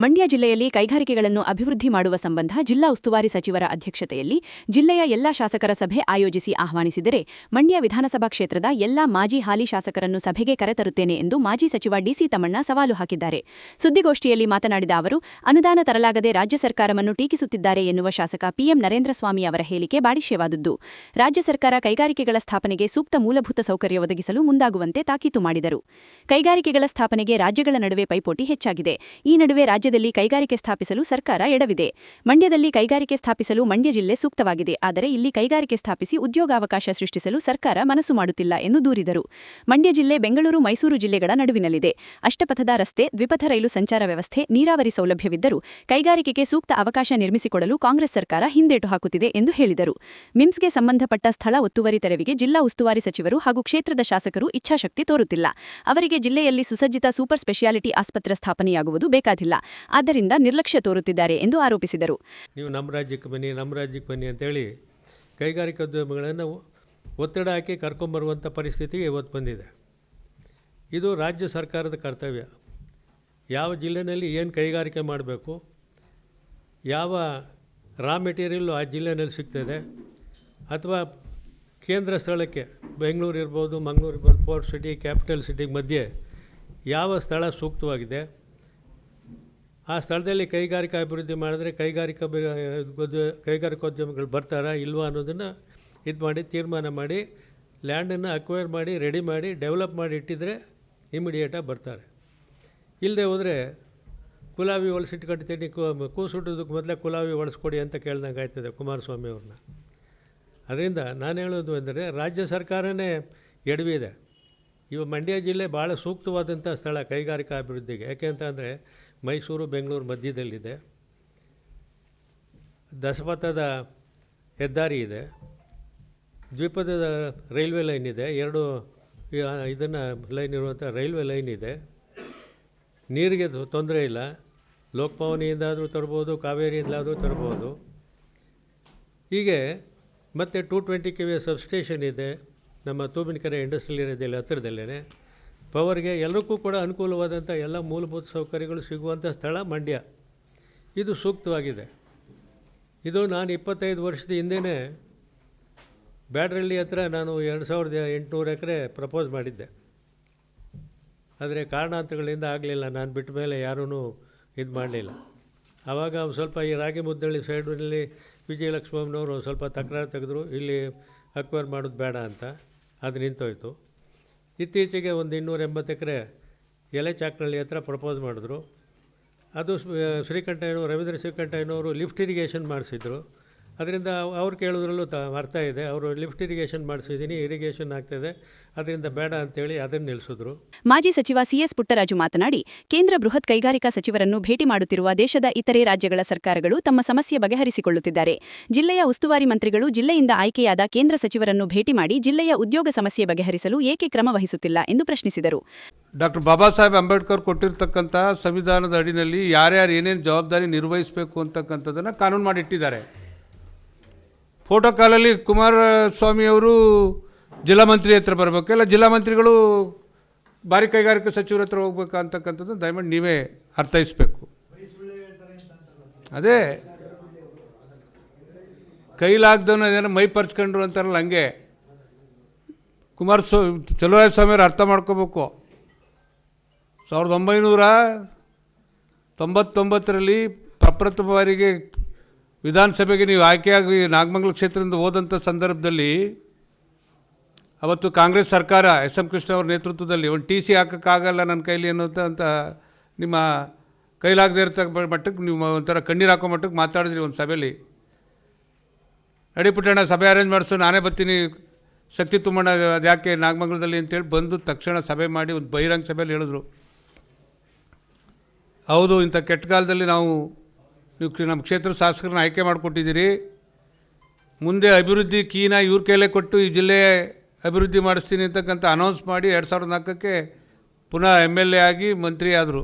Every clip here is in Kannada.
ಮಂಡ್ಯ ಜಿಲ್ಲೆಯಲ್ಲಿ ಕೈಗಾರಿಕೆಗಳನ್ನು ಅಭಿವೃದ್ಧಿ ಮಾಡುವ ಸಂಬಂಧ ಜಿಲ್ಲಾ ಉಸ್ತುವಾರಿ ಸಚಿವರ ಅಧ್ಯಕ್ಷತೆಯಲ್ಲಿ ಜಿಲ್ಲೆಯ ಎಲ್ಲಾ ಶಾಸಕರ ಸಭೆ ಆಯೋಜಿಸಿ ಆಹ್ವಾನಿಸಿದರೆ ಮಂಡ್ಯ ವಿಧಾನಸಭಾ ಕ್ಷೇತ್ರದ ಎಲ್ಲಾ ಮಾಜಿ ಹಾಲಿ ಶಾಸಕರನ್ನು ಸಭೆಗೆ ಕರೆತರುತ್ತೇನೆ ಎಂದು ಮಾಜಿ ಸಚಿವ ಡಿಸಿ ತಮ್ಮಣ್ಣ ಸವಾಲು ಹಾಕಿದ್ದಾರೆ. ಸುದ್ದಿಗೋಷ್ಠಿಯಲ್ಲಿ ಮಾತನಾಡಿದ ಅವರು, ಅನುದಾನ ತರಲಾಗದೆ ರಾಜ್ಯ ಸರ್ಕಾರವನ್ನು ಟೀಕಿಸುತ್ತಿದ್ದಾರೆ ಎನ್ನುವ ಶಾಸಕ ಪಿಎಂ ನರೇಂದ್ರ ಸ್ವಾಮಿ ಅವರ ಹೇಳಿಕೆ ಬಾಡಿಶ್ಯವಾದುದು ರಾಜ್ಯ ಸರ್ಕಾರ ಕೈಗಾರಿಕೆಗಳ ಸ್ಥಾಪನೆಗೆ ಸೂಕ್ತ ಮೂಲಭೂತ ಸೌಕರ್ಯ ಒದಗಿಸಲು ಮುಂದಾಗುವಂತೆ ತಾಕೀತು ಮಾಡಿದರು. ಕೈಗಾರಿಕೆಗಳ ಸ್ಥಾಪನೆಗೆ ರಾಜ್ಯಗಳ ನಡುವೆ ಪೈಪೋಟಿ ಹೆಚ್ಚಾಗಿದೆ. ಈ ನಡುವೆ ರಾಜ್ಯದಲ್ಲಿ ಕೈಗಾರಿಕೆ ಸ್ಥಾಪಿಸಲು ಸರ್ಕಾರ ಎಡವಿದೆ. ಮಂಡ್ಯದಲ್ಲಿ ಕೈಗಾರಿಕೆ ಸ್ಥಾಪಿಸಲು ಮಂಡ್ಯ ಜಿಲ್ಲೆ ಸೂಕ್ತವಾಗಿದೆ. ಆದರೆ ಇಲ್ಲಿ ಕೈಗಾರಿಕೆ ಸ್ಥಾಪಿಸಿ ಉದ್ಯೋಗಾವಕಾಶ ಸೃಷ್ಟಿಸಲು ಸರ್ಕಾರ ಮನಸ್ಸು ಮಾಡುತ್ತಿಲ್ಲ ಎಂದು ದೂರಿದರು. ಮಂಡ್ಯ ಜಿಲ್ಲೆ ಬೆಂಗಳೂರು, ಮೈಸೂರು ಜಿಲ್ಲೆಗಳ ನಡುವಿನಲ್ಲಿದೆ. ಅಷ್ಟಪಥದ ರಸ್ತೆ, ದ್ವಿಪಥ ರೈಲು ಸಂಚಾರ ವ್ಯವಸ್ಥೆ, ನೀರಾವರಿ ಸೌಲಭ್ಯವಿದ್ದರೂ ಕೈಗಾರಿಕೆಗೆ ಸೂಕ್ತ ಅವಕಾಶ ನಿರ್ಮಿಸಿಕೊಡಲು ಕಾಂಗ್ರೆಸ್ ಸರ್ಕಾರ ಹಿಂದೇಟು ಹಾಕುತ್ತಿದೆ ಎಂದು ಹೇಳಿದರು. ಮಿಮ್ಸ್ಗೆ ಸಂಬಂಧಪಟ್ಟ ಸ್ಥಳ ಒತ್ತುವರಿ ತೆರವಿಗೆ ಜಿಲ್ಲಾ ಉಸ್ತುವಾರಿ ಸಚಿವರು ಹಾಗೂ ಕ್ಷೇತ್ರದ ಶಾಸಕರು ಇಚ್ಛಾಶಕ್ತಿ ತೋರುತ್ತಿಲ್ಲ. ಅವರಿಗೆ ಜಿಲ್ಲೆಯಲ್ಲಿ ಸುಸಜ್ಜಿತ ಸೂಪರ್ ಸ್ಪೆಷಾಲಿಟಿ ಆಸ್ಪತ್ರೆ ಸ್ಥಾಪನೆಯಾಗುವುದು ಬೇಕಾಗಿಲ್ಲ ಆದ್ದರಿಂದ ನಿರ್ಲಕ್ಷ್ಯ ತೋರುತ್ತಿದ್ದಾರೆ ಎಂದು ಆರೋಪಿಸಿದರು. ನೀವು ನಮ್ಮ ರಾಜ್ಯಕ್ಕೆ ಬನ್ನಿ, ನಮ್ಮ ರಾಜ್ಯಕ್ಕೆ ಬನ್ನಿ ಅಂತೇಳಿ ಕೈಗಾರಿಕೋದ್ಯಮಿಗಳನ್ನು ಒತ್ತಡ ಹಾಕಿ ಕರ್ಕೊಂಬರುವಂಥ ಪರಿಸ್ಥಿತಿಗೆ ಇವತ್ತು ಬಂದಿದೆ. ಇದು ರಾಜ್ಯ ಸರ್ಕಾರದ ಕರ್ತವ್ಯ. ಯಾವ ಜಿಲ್ಲೆಯಲ್ಲಿ ಏನು ಕೈಗಾರಿಕೆ ಮಾಡಬೇಕು, ಯಾವ ರಾ ಮೆಟೀರಿಯಲ್ಲು ಆ ಜಿಲ್ಲೆಯಲ್ಲಿ ಸಿಗ್ತದೆ, ಅಥವಾ ಕೇಂದ್ರ ಸ್ಥಳಕ್ಕೆ, ಬೆಂಗಳೂರು ಇರ್ಬೋದು, ಮಂಗಳೂರು ಇರ್ಬೋದು ಪೋರ್ಟ್ ಸಿಟಿ ಕ್ಯಾಪಿಟಲ್ ಸಿಟಿಗೆ ಮಧ್ಯೆ ಯಾವ ಸ್ಥಳ ಸೂಕ್ತವಾಗಿದೆ ಆ ಸ್ಥಳದಲ್ಲಿ ಕೈಗಾರಿಕಾ ಅಭಿವೃದ್ಧಿ ಮಾಡಿದ್ರೆ ಕೈಗಾರಿಕಾ ಕೈಗಾರಿಕೋದ್ಯಮಗಳು ಬರ್ತಾರಾ ಇಲ್ವಾ ಅನ್ನೋದನ್ನು ಇದು ಮಾಡಿ ತೀರ್ಮಾನ ಮಾಡಿ, ಲ್ಯಾಂಡನ್ನು ಅಕ್ವೈರ್ ಮಾಡಿ ರೆಡಿ ಮಾಡಿ ಡೆವಲಪ್ ಮಾಡಿ ಇಟ್ಟಿದ್ರೆ ಇಮಿಡಿಯೇಟಾಗಿ ಬರ್ತಾರೆ. ಇಲ್ಲದೆ ಹೋದರೆ ಕುಲಾವಿ ಹೊಲಿಸಿಟ್ಕೊಳ್ತೀನಿ ಕೂಸುಟ್ಟೋದಕ್ಕೆ ಮೊದಲೇ ಕುಲಾವಿ ಹೊಲಿಸ್ಕೊಡಿ ಅಂತ ಕೇಳ್ದಂಗೆ ಆಯ್ತದೆ ಕುಮಾರಸ್ವಾಮಿ ಅವ್ರನ್ನ ಅದರಿಂದ ನಾನು ಹೇಳೋದು ಅಂದರೆ ರಾಜ್ಯ ಸರ್ಕಾರನೇ ಎಡವಿದೆ ಇವ ಮಂಡ್ಯ ಜಿಲ್ಲೆ ಭಾಳ ಸೂಕ್ತವಾದಂಥ ಸ್ಥಳ ಕೈಗಾರಿಕಾ ಅಭಿವೃದ್ಧಿಗೆ. ಯಾಕೆ ಅಂತ ಅಂದರೆ ಮೈಸೂರು, ಬೆಂಗಳೂರು ಮಧ್ಯದಲ್ಲಿದೆ. ದಶಪಥದ ಹೆದ್ದಾರಿ ಇದೆ. ದ್ವಿಪಥದ ರೈಲ್ವೆ ಲೈನ್ ಇದೆ. ಎರಡು ಇದನ್ನು ಲೈನ್ ಇರುವಂಥ ರೈಲ್ವೆ ಲೈನ್ ಇದೆ. ನೀರಿಗೆ ತೊಂದರೆ ಇಲ್ಲ. ಲೋಕಭವನಿಯಿಂದಾದರೂ ತರ್ಬೋದು, ಕಾವೇರಿಯಿಂದಾದರೂ ತರ್ಬೋದು. ಹೀಗೆ ಮತ್ತು two twenty K V substation ಇದೆ. ನಮ್ಮ ತೂಬಿನಕೆರೆ ಇಂಡಸ್ಟ್ರಿಯಲ್ ಏರಿಯಾದಲ್ಲಿ ಹತ್ತಿರದಲ್ಲೇ ಪವರ್ಗೆ ಎಲ್ಲರಿಗೂ ಕೂಡ ಅನುಕೂಲವಾದಂಥ ಎಲ್ಲ ಮೂಲಭೂತ ಸೌಕರ್ಯಗಳು ಸಿಗುವಂಥ ಸ್ಥಳ ಮಂಡ್ಯ. ಇದು ಸೂಕ್ತವಾಗಿದೆ. ಇದು ನಾನು ಇಪ್ಪತ್ತೈದು ವರ್ಷದ ಹಿಂದೆಯೇ ಬ್ಯಾಡ್ರಳ್ಳಿ ಹತ್ರ ನಾನು ಎರಡು ಸಾವಿರದ ಎಂಟುನೂರು ಎಕರೆ ಪ್ರಪೋಸ್ ಮಾಡಿದ್ದೆ. ಆದರೆ ಕಾರಣಾಂತರಗಳಿಂದ ಆಗಲಿಲ್ಲ. ನಾನು ಬಿಟ್ಟ ಮೇಲೆ ಯಾರೂ ಇದು ಮಾಡಲಿಲ್ಲ. ಆವಾಗ ಸ್ವಲ್ಪ ಈ ರಾಗಿ ಮುದ್ದಳ್ಳಿ ಸೈಡ್ನಲ್ಲಿ ವಿಜಯಲಕ್ಷ್ಮಮ್ಮನವರು ಸ್ವಲ್ಪ ತಕರಾರು ತೆಗೆದ್ರು. ಇಲ್ಲಿ ಅಕ್ವೈರ್ ಮಾಡೋದು ಬೇಡ ಅಂತ. ಅದು ನಿಂತೋಯ್ತು. ಇತ್ತೀಚೆಗೆ ಒಂದು ಇನ್ನೂರ ಎಂಬತ್ತು ಎಕರೆ ಎಲೆ ಚಾಕ್ನಳ್ಳಿ ಹತ್ರ ಪ್ರಪೋಸ್ ಮಾಡಿದ್ರು. ಅದು ಶ್ರೀಕಂಠಯ್ಯನವರು, ರವೀಂದ್ರ ಶ್ರೀಕಂಠಯ್ಯನವರು ಲಿಫ್ಟ್ ಇರಿಗೇಷನ್ ಮಾಡಿಸಿದ್ರು. ಅದರಿಂದ ಅವ್ರು ಕೇಳೋದ್ರಲ್ಲೂ ತ ಅರ್ಥ ಇದೆ. ಅವರು ಲಿಫ್ಟ್ ಇರಿಗೇಷನ್ ಮಾಡಿಸಿದ್ದೀನಿ ಇರಿಗೇಷನ್ ಆಗ್ತಿದೆ. ಅದರಿಂದ ಬೇಡ ಅಂತೇಳಿ ಅದನ್ನು ನಿಲ್ಲಿಸಿದ್ರು ಮಾಜಿ ಸಚಿವ ಸಿಎಸ್ ಪುಟ್ಟರಾಜು ಮಾತನಾಡಿ ಕೇಂದ್ರ ಬೃಹತ್ ಕೈಗಾರಿಕಾ ಸಚಿವರನ್ನು ಭೇಟಿ ಮಾಡುತ್ತಿರುವ ದೇಶದ ಇತರೆ ರಾಜ್ಯಗಳ ಸರ್ಕಾರಗಳು ತಮ್ಮ ಸಮಸ್ಯೆ ಬಗೆಹರಿಸಿಕೊಳ್ಳುತ್ತಿದ್ದಾರೆ. ಜಿಲ್ಲೆಯ ಉಸ್ತುವಾರಿ ಮಂತ್ರಿಗಳು ಜಿಲ್ಲೆಯಿಂದ ಆಯ್ಕೆಯಾದ ಕೇಂದ್ರ ಸಚಿವರನ್ನು ಭೇಟಿ ಮಾಡಿ ಜಿಲ್ಲೆಯ ಉದ್ಯೋಗ ಸಮಸ್ಯೆ ಬಗೆಹರಿಸಲು ಏಕೆ ಕ್ರಮ ವಹಿಸುತ್ತಿಲ್ಲ ಎಂದು ಪ್ರಶ್ನಿಸಿದರು. ಡಾಕ್ಟರ್ ಬಾಬಾ ಸಾಹೇಬ್ ಅಂಬೇಡ್ಕರ್ ಕೊಟ್ಟಿರ್ತಕ್ಕಂಥ ಸಂವಿಧಾನದ ಅಡಿನಲ್ಲಿ ಯಾರ್ಯಾರು ಏನೇನು ಜವಾಬ್ದಾರಿ ನಿರ್ವಹಿಸಬೇಕು ಅಂತಕ್ಕಂಥದ್ದನ್ನು ಕಾನೂನು ಮಾಡಿಟ್ಟಿದ್ದಾರೆ ಫೋಟೋ ಕಾಲಲ್ಲಿ ಕುಮಾರಸ್ವಾಮಿಯವರು ಜಿಲ್ಲಾ ಮಂತ್ರಿ ಹತ್ರ ಬರಬೇಕು. ಇಲ್ಲ ಜಿಲ್ಲಾ ಮಂತ್ರಿಗಳು ಭಾರಿ ಕೈಗಾರಿಕಾ ಸಚಿವರ ಹತ್ರ ಹೋಗ್ಬೇಕು ಅಂತಕ್ಕಂಥದ್ದು ದಯಮಾಡಿ ನೀವೇ ಅರ್ಥೈಸಬೇಕು. ಅದೇ ಕೈಲಾಗ್ದವನ್ನ ಏನಾರು ಮೈ ಪರ್ಚ್ಕೊಂಡ್ರು ಅಂತಾರಲ್ಲ ಹಂಗೆ. ಕುಮಾರಸ್ವಾಮಿ ಚಲುವರಾಯಸ್ವಾಮಿಯವ್ರು ಅರ್ಥ ಮಾಡ್ಕೋಬೇಕು. ಸಾವಿರದ ಒಂಬೈನೂರ ತೊಂಬತ್ತೊಂಬತ್ತರಲ್ಲಿ ಪ್ರಪ್ರಥಮ ಬಾರಿಗೆ ವಿಧಾನಸಭೆಗೆ ನೀವು ಆಯ್ಕೆಯಾಗಿ ನಾಗಮಂಗಲ ಕ್ಷೇತ್ರದಿಂದ ಹೋದಂಥ ಸಂದರ್ಭದಲ್ಲಿ ಅವತ್ತು ಕಾಂಗ್ರೆಸ್ ಸರ್ಕಾರ, ಎಸ್ ಎಂ ಕೃಷ್ಣ ಅವರ ನೇತೃತ್ವದಲ್ಲಿ ಒಂದು ಟಿ ಸಿ ಹಾಕೋಕ್ಕಾಗಲ್ಲ ನನ್ನ ಕೈಲಿ ಅಂತ ನಿಮ್ಮ ಕೈಲಾಗದೇ ಇರ್ತಕ್ಕ ಮಟ್ಟಕ್ಕೆ ನೀವು ಒಂಥರ ಕಣ್ಣೀರು ಹಾಕೋ ಮಟ್ಟಕ್ಕೆ ಮಾತಾಡಿದ್ರಿ ಒಂದು ಸಭೆಯಲ್ಲಿ. ನಡಿಪುಟ್ಟಣ್ಣ ಸಭೆ ಅರೇಂಜ್ ಮಾಡಿಸು, ನಾನೇ ಬರ್ತೀನಿ. ಶಕ್ತಿ ತುಂಬಣ್ಣ ಅದು ಯಾಕೆ ನಾಗಮಂಗಲದಲ್ಲಿ ಅಂತೇಳಿ ಬಂದು ತಕ್ಷಣ ಸಭೆ ಮಾಡಿ ಒಂದು ಬಹಿರಂಗ ಸಭೆಯಲ್ಲಿ ಹೇಳಿದ್ರು. ಹೌದು, ಇಂಥ ಕೆಟ್ಟ ಕಾಲದಲ್ಲಿ ನಾವು ನೀವು ನಮ್ಮ ಕ್ಷೇತ್ರ ಶಾಸಕರನ್ನ ಆಯ್ಕೆ ಮಾಡಿಕೊಟ್ಟಿದ್ದೀರಿ. ಮುಂದೆ ಅಭಿವೃದ್ಧಿ ಕೀನ ಇವ್ರ ಕೈಲೇ ಕೊಟ್ಟು ಈ ಜಿಲ್ಲೆ ಅಭಿವೃದ್ಧಿ ಮಾಡಿಸ್ತೀನಿ ಅಂತಕ್ಕಂಥ ಅನೌನ್ಸ್ ಮಾಡಿ ಎರಡು ಸಾವಿರದ ನಾಲ್ಕಕ್ಕೆ ಪುನಃ ಎಂ ಎಲ್ ಎ ಆಗಿ ಮಂತ್ರಿ ಆದರು.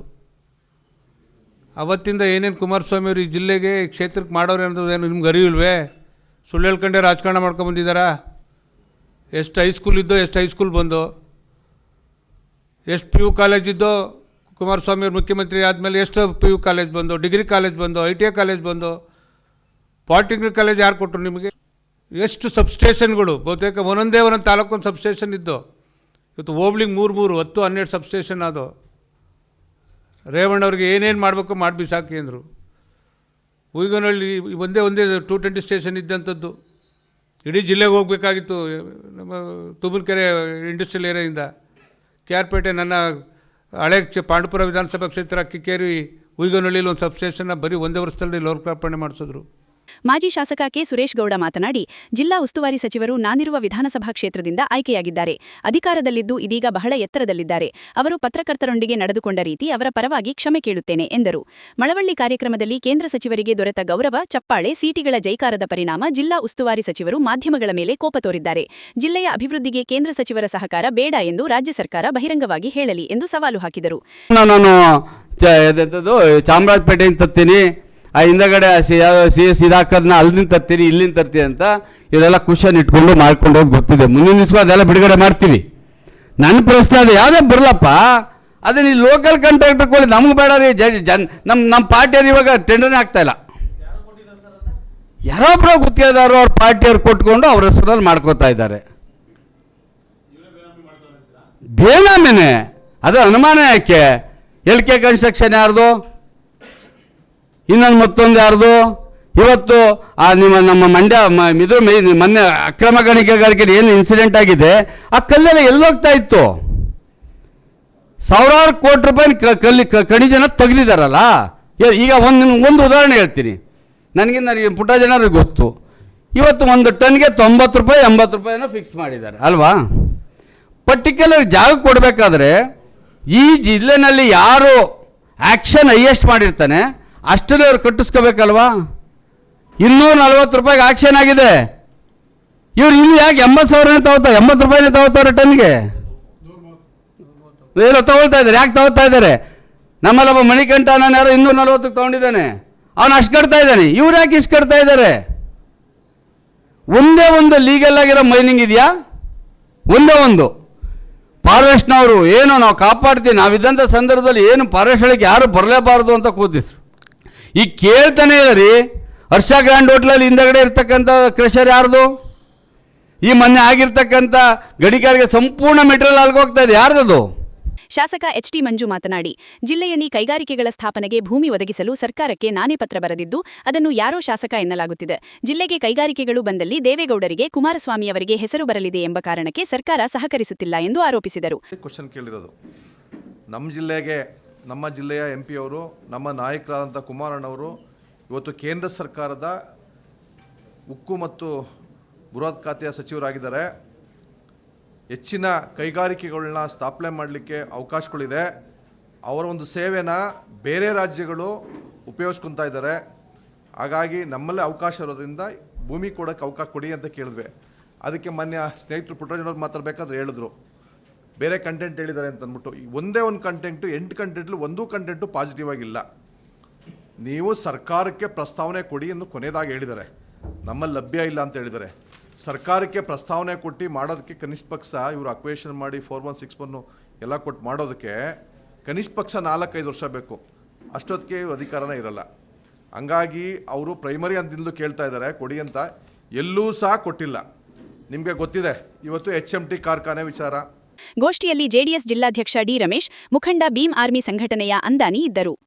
ಅವತ್ತಿಂದ ಏನೇನು ಕುಮಾರಸ್ವಾಮಿ ಅವರು ಈ ಜಿಲ್ಲೆಗೆ ಕ್ಷೇತ್ರಕ್ಕೆ ಮಾಡೋರು ಏನು ನಿಮ್ಗೆ ಅರಿವಿಲ್ವೇ? ಸುಳ್ಳು ಹೇಳ್ಕೊಂಡೆ ರಾಜಕಾರಣ ಮಾಡ್ಕೊಂಬಂದಿದ್ದಾರಾ ಎಷ್ಟು ಹೈಸ್ಕೂಲ್ ಇದ್ದೋ, ಎಷ್ಟು ಹೈಸ್ಕೂಲ್ ಬಂದೋ? ಎಷ್ಟು ಪಿ ಯು ಕಾಲೇಜ್ ಇದ್ದೋ ಕುಮಾರಸ್ವಾಮಿ ಅವರು ಮುಖ್ಯಮಂತ್ರಿ ಆದಮೇಲೆ ಎಷ್ಟು ಪಿ ಯು ಕಾಲೇಜ್ ಬಂದು, ಡಿಗ್ರಿ ಕಾಲೇಜ್ ಬಂದು, ಐ ಟಿ ಐ ಕಾಲೇಜ್ ಬಂದು, ಪಾಲಿಟೆಕ್ನಿಕ್ ಕಾಲೇಜ್ ಯಾರು ಕೊಟ್ಟರು ನಿಮಗೆ? ಎಷ್ಟು ಸಬ್ಸ್ಟೇಷನ್ಗಳು, ಬಹುತೇಕ ಒಂದೊಂದೇ ಒಂದೊಂದು ತಾಲೂಕೊಂದು ಸಬ್ಸ್ಟೇಷನ್ ಇದ್ದು. ಇವತ್ತು ಹೋಬ್ಳಿಗೆ ಮೂರು ಮೂರು, ಹತ್ತು ಹನ್ನೆರಡು ಸಬ್ಸ್ಟೇಷನ್ ಅದು. ರೇವಣ್ಣವ್ರಿಗೆ ಏನೇನು ಮಾಡಬೇಕು ಮಾಡಿ ಬಿಸಾಕಿ ಅಂದರು. ಉಯ್ಗನಹಳ್ಳಿ ಒಂದೇ ಒಂದೇ ಟೂ ಟ್ವೆಂಟಿ ಸ್ಟೇಷನ್ ಇದ್ದಂಥದ್ದು. ಇಡೀ ಜಿಲ್ಲೆಗೆ ಹೋಗಬೇಕಾಗಿತ್ತು, ನಮ್ಮ ತುಮಕೂರು ಇಂಡಸ್ಟ್ರಿಯಲ್ ಏರಿಯಿಂದ ಕೆ ಆರ್ ಪೇಟೆ ನನ್ನ ಹಳೆ ಚ ಪಾಂಡುಪುರ ವಿಧಾನಸಭಾ ಕ್ಷೇತ್ರ ಕಿಕ್ಕೇರಿ ಉಯ್ಗನಹಳ್ಳಿಲಿ ಒಂದು ಸಬ್ಸ್ಟೇಷನ್ನ ಬರೀ ಒಂದೇ ವರ್ಷದಲ್ಲಿ ಲೋಕಾರ್ಪಣೆ ಮಾಡಿಸಿದ್ರು. ಮಾಜಿ ಶಾಸಕ ಕೆ. ಸುರೇಶ್ ಗೌಡ ಮಾತನಾಡಿ, ಜಿಲ್ಲಾ ಉಸ್ತುವಾರಿ ಸಚಿವರು ನಾನಿರುವ ವಿಧಾನಸಭಾ ಕ್ಷೇತ್ರದಿಂದ ಆಯ್ಕೆಯಾಗಿದ್ದಾರೆ. ಅಧಿಕಾರದಲ್ಲಿದ್ದು ಇದೀಗ ಬಹಳ ಎತ್ತರದಲ್ಲಿದ್ದಾರೆ. ಅವರು ಪತ್ರಕರ್ತರೊಂದಿಗೆ ನಡೆದುಕೊಂಡ ರೀತಿ ಅವರ ಪರವಾಗಿ ಕ್ಷಮೆ ಕೇಳುತ್ತೇನೆ, ಎಂದರು. ಮಳವಳ್ಳಿ ಕಾರ್ಯಕ್ರಮದಲ್ಲಿ ಕೇಂದ್ರ ಸಚಿವರಿಗೆ ದೊರೆತ ಗೌರವ, ಚಪ್ಪಾಳೆ, ಸೀಟಿಗಳ ಜೈಕಾರದ ಪರಿಣಾಮ ಜಿಲ್ಲಾ ಉಸ್ತುವಾರಿ ಸಚಿವರು ಮಾಧ್ಯಮಗಳ ಮೇಲೆ ಕೋಪ ತೋರಿದ್ದಾರೆ. ಜಿಲ್ಲೆಯ ಅಭಿವೃದ್ಧಿಗೆ ಕೇಂದ್ರ ಸಚಿವರ ಸಹಕಾರ ಬೇಡ ಎಂದು ರಾಜ್ಯ ಸರ್ಕಾರ ಬಹಿರಂಗವಾಗಿ ಹೇಳಲಿ ಎಂದು ಸವಾಲು ಹಾಕಿದರು. ನಾನು ಚಾಮರಾಜಪೇಟೆಯಿಂದ ಆ ಹಿಂದಗಡೆ ಸಿ ಸಿ ಎಸ್ ಇದಾಕೋದನ್ನ ಅಲ್ಲಿಂದ ತರ್ತೀರಿ ಇಲ್ಲಿಂದ ತರ್ತೀರಿ ಅಂತ ಇದೆಲ್ಲ ಕುಶನ್ ಇಟ್ಕೊಂಡು ಮಾಡ್ಕೊಂಡು ಹೋಗಿ ಗೊತ್ತಿದೆ ಮುಂದಿನ ದಿವಸ ಅದೆಲ್ಲ ಬಿಡುಗಡೆ ಮಾಡ್ತೀವಿ. ನನ್ನ ಪ್ರಶ್ನೆ ಅದು, ಯಾವುದೇ ಬರಲಪ್ಪ, ಅದೇ ನೀವು ಲೋಕಲ್ ಕಾಂಟ್ರಾಕ್ಟರ್ಗಳು ನಮ್ಗೆ ಬೇಡ ರೀ, ಜ ಜನ್ ನಮ್ಮ ನಮ್ಮ ಪಾರ್ಟಿಯವ್ರು ಇವಾಗ ಟೆಂಡರ್ನೇ ಆಗ್ತಾ ಇಲ್ಲ. ಯಾರೊಬ್ಬರು ಗುತ್ತಿಗೆದಾರರು ಅವ್ರ ಪಾರ್ಟಿಯವ್ರು ಕೊಟ್ಕೊಂಡು ಅವ್ರ ಹೆಸರಲ್ಲಿ ಮಾಡ್ಕೋತಾ ಇದ್ದಾರೆ. ಬೇನಾಮೇನೆ, ಅದು ಅನುಮಾನ ಯಾಕೆ? ಎಲ್ ಕೆ ಕನ್ಸ್ಟ್ರಕ್ಷನ್ ಯಾರ್ದು? ಇನ್ನೊಂದು ಮತ್ತೊಂದು ಯಾರ್ದು? ಇವತ್ತು, ಆ, ನಿಮ್ಮ ನಮ್ಮ ಮಂಡ್ಯ ಇದ್ರ ಮೊನ್ನೆ ಅಕ್ರಮ ಗಣಿಕೆಗಾರಿಕೆ ಏನು ಇನ್ಸಿಡೆಂಟ್ ಆಗಿದೆ, ಆ ಕಲ್ಲೆಲ್ಲ ಎಲ್ಲೋಗ್ತಾ ಇತ್ತು. ಸಾವಿರಾರು ಕೋಟಿ ರೂಪಾಯಿ ಕಲ್ಲಿ ಖಣಿಜನ ತೆಗೆದಿದ್ದಾರಲ್ಲ ಈಗ ಒಂದು ಒಂದು ಉದಾಹರಣೆ ಹೇಳ್ತೀನಿ. ನನಗೆ ನನಗೆ ಪುಟ್ಟ ಜನರಿಗೆ ಗೊತ್ತು. ಇವತ್ತು ಒಂದು ಟನ್ಗೆ ತೊಂಬತ್ತು ರೂಪಾಯಿ, ಎಂಬತ್ತು ರೂಪಾಯಿನ ಫಿಕ್ಸ್ ಮಾಡಿದ್ದಾರೆ, ಅಲ್ವಾ? ಪರ್ಟಿಕ್ಯುಲರ್ ಜಾಗ ಕೊಡಬೇಕಾದ್ರೆ ಈ ಜಿಲ್ಲೆನಲ್ಲಿ ಯಾರು ಆ್ಯಕ್ಷನ್ ಹೈಯೆಸ್ಟ್ ಮಾಡಿರ್ತಾನೆ ಅಷ್ಟನ್ನೇ ಅವ್ರು ಕಟ್ಟಿಸ್ಕೋಬೇಕಲ್ವಾ? ಇನ್ನೂರ ನಲ್ವತ್ತು ರೂಪಾಯಿಗೆ ಆಕ್ಷನ್ ಆಗಿದೆ. ಇವ್ರು ಇಲ್ಲಿ ಯಾಕೆ ಎಂಬತ್ತು ಸಾವಿರನೇ ತಗೋತಾರೆ ಎಂಬತ್ತು ರೂಪಾಯಿನೇ ತಗೋತಾರೆ ಟನ್ಗೆ ಏನೋ ತಗೊಳ್ತಾ ಇದ್ದಾರೆ, ಯಾಕೆ ತಗೋತಾ ಇದ್ದಾರೆ? ನಮ್ಮಲ್ಲೊಬ್ಬ ಮಣಿಕಂಠ ನಾನು ಯಾರೋ ಇನ್ನೂರ ನಲ್ವತ್ತಕ್ಕೆ ತಗೊಂಡಿದ್ದಾನೆ. ಅವನು ಅಷ್ಟು ಕಟ್ತಾ ಇದ್ದಾನೆ. ಇವ್ರು ಯಾಕೆ ಇಷ್ಟು ಕಟ್ತಾ ಇದ್ದಾರೆ? ಒಂದೇ ಒಂದು ಲೀಗಲ್ ಆಗಿರೋ ಮೈನಿಂಗ್ ಇದೆಯಾ? ಒಂದೇ ಒಂದು. ಫಾರೆಸ್ಟ್ನವರು ಏನು ನಾವು ಕಾಪಾಡ್ತೀವಿ, ನಾವಿದ್ದಂಥ ಸಂದರ್ಭದಲ್ಲಿ ಏನು ಫಾರೆಸ್ಟ್ ಒಳಗೆ ಯಾರು ಬರಲೇಬಾರದು ಅಂತ ಕೂತಿದ್ರು. ಈಗ ಕೇಳ್ತಾನೆ ರೀ. ಹರ್ಷ ಗ್ರ್ಯಾಂಡ್ ಹೋಟ್ಲಲ್ಲಿ ಹಿಂದಗಡೆ ಇರ್ತಕ್ಕಂಥ ಕ್ರೆಷರ್ ಯಾರ್ದು? ಈ ಮೊನ್ನೆ ಆಗಿರ್ತಕ್ಕಂಥ ಗಡಿಕಾರಿಗೆ ಸಂಪೂರ್ಣ ಮೆಟೀರಿಯಲ್ ಅಲ್ಗೋಗ್ತಾ ಇದೆ. ಯಾರ್ದದು? ಶಾಸಕ ಎಚ್ ಟಿ ಮಂಜು ಮಾತನಾಡಿ ಜಿಲ್ಲೆಯಲ್ಲಿ ಕೈಗಾರಿಕೆಗಳ ಸ್ಥಾಪನೆಗೆ ಭೂಮಿ ಒದಗಿಸಲು ಸರ್ಕಾರಕ್ಕೆ ನಾನೇ ಪತ್ರ ಬರೆದಿದ್ದು ಅದನ್ನು ಯಾರೋ ಶಾಸಕ ಎನ್ನಲಾಗುತ್ತಿದೆ. ಜಿಲ್ಲೆಗೆ ಕೈಗಾರಿಕೆಗಳು ಬಂದಲ್ಲಿ ದೇವೇಗೌಡರಿಗೆ ಕುಮಾರಸ್ವಾಮಿ ಅವರಿಗೆ ಹೆಸರು ಬರಲಿದೆ ಎಂಬ ಕಾರಣಕ್ಕೆ ಸರ್ಕಾರ ಸಹಕರಿಸುತ್ತಿಲ್ಲ ಎಂದು ಆರೋಪಿಸಿದರು. ನಮ್ಮ ಜಿಲ್ಲೆಗೆ ನಮ್ಮ ಜಿಲ್ಲೆಯ ಎಂ ಪಿ ಅವರು, ನಮ್ಮ ನಾಯಕರಾದಂಥ ಕುಮಾರಣ್ಣವರು, ಇವತ್ತು ಕೇಂದ್ರ ಸರ್ಕಾರದ ಉಕ್ಕು ಮತ್ತು ಬೃಹತ್ ಖಾತೆಯ ಸಚಿವರಾಗಿದ್ದಾರೆ. ಹೆಚ್ಚಿನ ಕೈಗಾರಿಕೆಗಳನ್ನ ಸ್ಥಾಪನೆ ಮಾಡಲಿಕ್ಕೆ ಅವಕಾಶಗಳಿದೆ. ಅವರ ಒಂದು ಸೇವೆನ ಬೇರೆ ರಾಜ್ಯಗಳು ಉಪಯೋಗಿಸ್ಕೊತಾ ಇದ್ದಾರೆ. ಹಾಗಾಗಿ ನಮ್ಮಲ್ಲೇ ಅವಕಾಶ ಇರೋದ್ರಿಂದ ಭೂಮಿ ಕೊಡೋಕ್ಕೆ ಅವಕಾಶ ಕೊಡಿ ಅಂತ ಕೇಳಿದ್ವಿ. ಅದಕ್ಕೆ ಮಾನ್ಯ ಸ್ನೇಹಿತರು ಪುಟ್ಟರಾಜನವ್ರು ಮಾತಾಡಬೇಕಾದ್ರೆ ಹೇಳಿದ್ರು. ಬೇರೆ ಕಂಟೆಂಟ್ ಹೇಳಿದ್ದಾರೆ ಅಂತ ಅಂದ್ಬಿಟ್ಟು ಒಂದೇ ಒಂದು ಕಂಟೆಂಟು ಎಂಟು ಕಂಟೆಂಟ್ಲು ಒಂದೂ ಕಂಟೆಂಟು ಪಾಸಿಟಿವ್ ಆಗಿಲ್ಲ. ನೀವು ಸರ್ಕಾರಕ್ಕೆ ಪ್ರಸ್ತಾವನೆ ಕೊಡಿ ಎಂದು ಕೊನೆಯದಾಗಿ ಹೇಳಿದ್ದಾರೆ. ನಮ್ಮಲ್ಲಿ ಲಭ್ಯ ಇಲ್ಲ ಅಂತ ಹೇಳಿದ್ದಾರೆ. ಸರ್ಕಾರಕ್ಕೆ ಪ್ರಸ್ತಾವನೆ ಕೊಟ್ಟು ಮಾಡೋದಕ್ಕೆ ಕನಿಷ್ಠ ಪಕ್ಷ, ಇವರು ಅಕ್ವೇಷನ್ ಮಾಡಿ ಫೋರ್ ಒನ್ ಸಿಕ್ಸ್ ಒನ್ನು ಎಲ್ಲ ಕೊಟ್ಟು ಮಾಡೋದಕ್ಕೆ ಕನಿಷ್ಠ ಪಕ್ಷ ನಾಲ್ಕೈದು ವರ್ಷ ಬೇಕು. ಅಷ್ಟೊತ್ತಿಗೆ ಇವರು ಅಧಿಕಾರನೇ ಇರಲ್ಲ. ಹಂಗಾಗಿ ಅವರು ಪ್ರೈಮರಿ ಅಂತಿಂದು ಕೇಳ್ತಾ ಇದ್ದಾರೆ, ಕೊಡಿ ಅಂತ. ಎಲ್ಲೂ ಸಹ ಕೊಟ್ಟಿಲ್ಲ. ನಿಮಗೆ ಗೊತ್ತಿದೆ, ಇವತ್ತು ಎಚ್ ಎಂ ಟಿ ಕಾರ್ಖಾನೆ ವಿಚಾರ. ಗೋಷ್ಠಿಯಲ್ಲಿ ಜೆಡಿಎಸ್ ಜಿಲ್ಲಾಧ್ಯಕ್ಷ ಡಿ ರಮೇಶ್ ಮುಖಂಡ ಭೀಮ್ ಆರ್ಮಿ ಸಂಘಟನೆಯ ಅಂದಾನಿ ಇದ್ದರು.